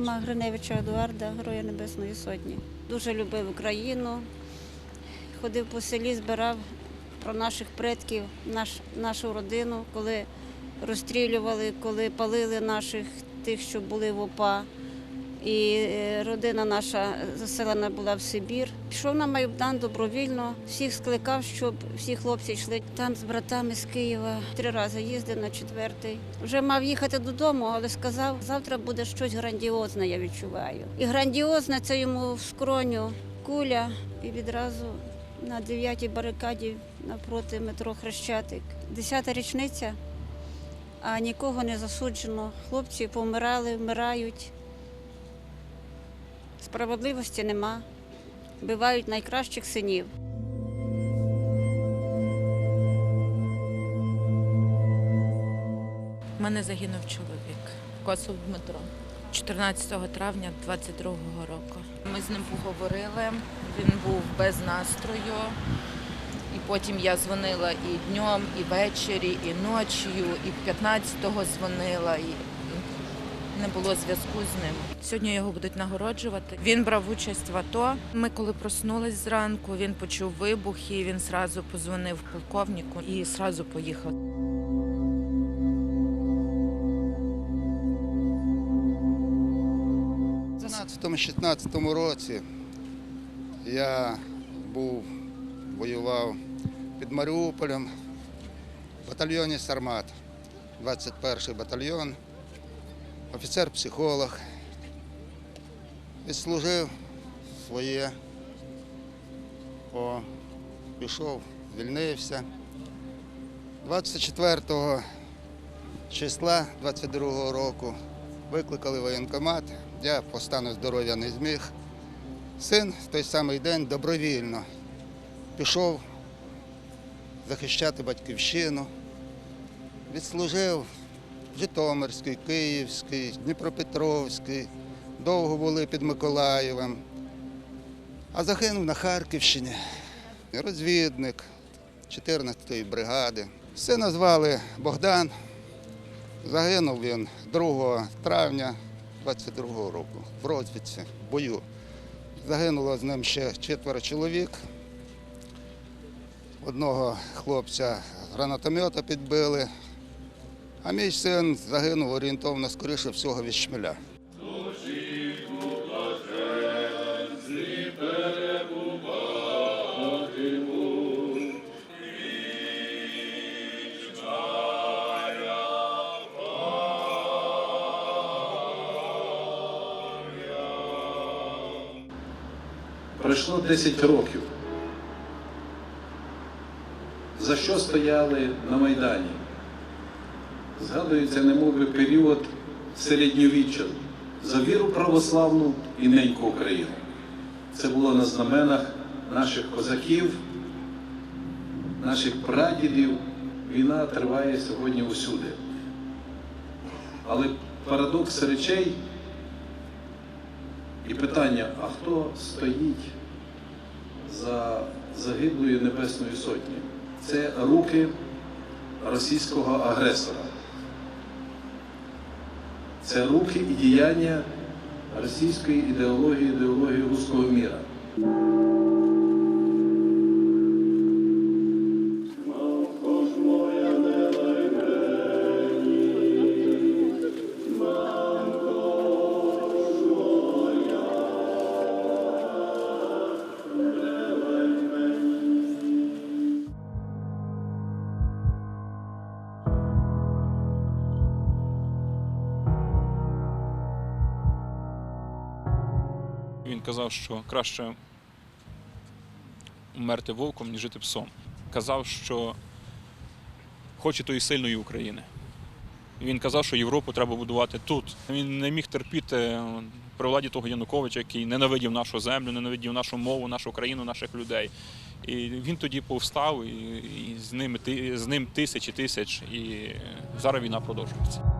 мама Гриневича Едуарда, Героя Небесної Сотні. Дуже любив Україну, ходив по селі, збирав про наших предків, наш, нашу родину, коли розстрілювали, коли палили наших тих, що були в ОПА. І е, родина наша заселена була в Сибір. Пішов на Майдан добровільно, всіх скликав, щоб всі хлопці йшли там з братами з Києва. Три рази їздив на четвертий. Вже мав їхати додому, але сказав, завтра буде щось грандіозне, я відчуваю. І грандіозне це йому в скроню куля, і відразу на дев'ятій барикаді напроти метро Хрещатик. Десята річниця, а нікого не засуджено. Хлопці помирали, вмирають. Справедливості нема. Вбивають найкращих синів. У мене загинув чоловік Косов Дмитро 14 травня 22-го року. Ми з ним поговорили. Він був без настрою. І потім я дзвонила і днем, і ввечері, і ночі, і 15-го дзвонила. Не було зв'язку з ним. Сьогодні його будуть нагороджувати. Він брав участь в АТО. Ми коли проснулись зранку, він почув вибухи. Він зразу позвонив полковнику і зразу поїхав. У 15-16 році я був, воював під Маріуполем в батальйоні Сармат, 21-й батальйон, офіцер-психолог. Відслужив своє, О, пішов, звільнився. 24 числа 22 року викликали воєнкомат. Я по стану здоров'я не зміг. Син в той самий день добровільно пішов захищати батьківщину, відслужив Житомирський, Київський, Дніпропетровський, довго були під Миколаєвом, а загинув на Харківщині. Розвідник 14-ї бригади. Сина звали Богдан. Загинув він 2 травня 22-го року в розвідці, в бою. Загинуло з ним ще четверо чоловік. Одного хлопця гранатомета підбили, а мій син загинув орієнтовно, скоріше всього, від шмеля. Пройшло 10 років. За що стояли на Майдані? Згадується, немов би період середньовіччя за віру православну і неньку Україну. Це було на знаменах наших козаків, наших прадідів. Війна триває сьогодні усюди. Але парадокс речей і питання, а хто стоїть за загиблою Небесною Сотні? Це руки російського агресора. Це руки і діяння російської ідеології, ідеології руського міра. Він казав, що краще вмерти вовком, ніж жити псом. Казав, що хоче тої сильної України. Він казав, що Європу треба будувати тут. Він не міг терпіти при владі того Януковича, який ненавидів нашу землю, ненавидів нашу мову, нашу країну, наших людей. І він тоді повстав, і, з, ними, ти- з ним тисячі тисяч, і зараз війна продовжується.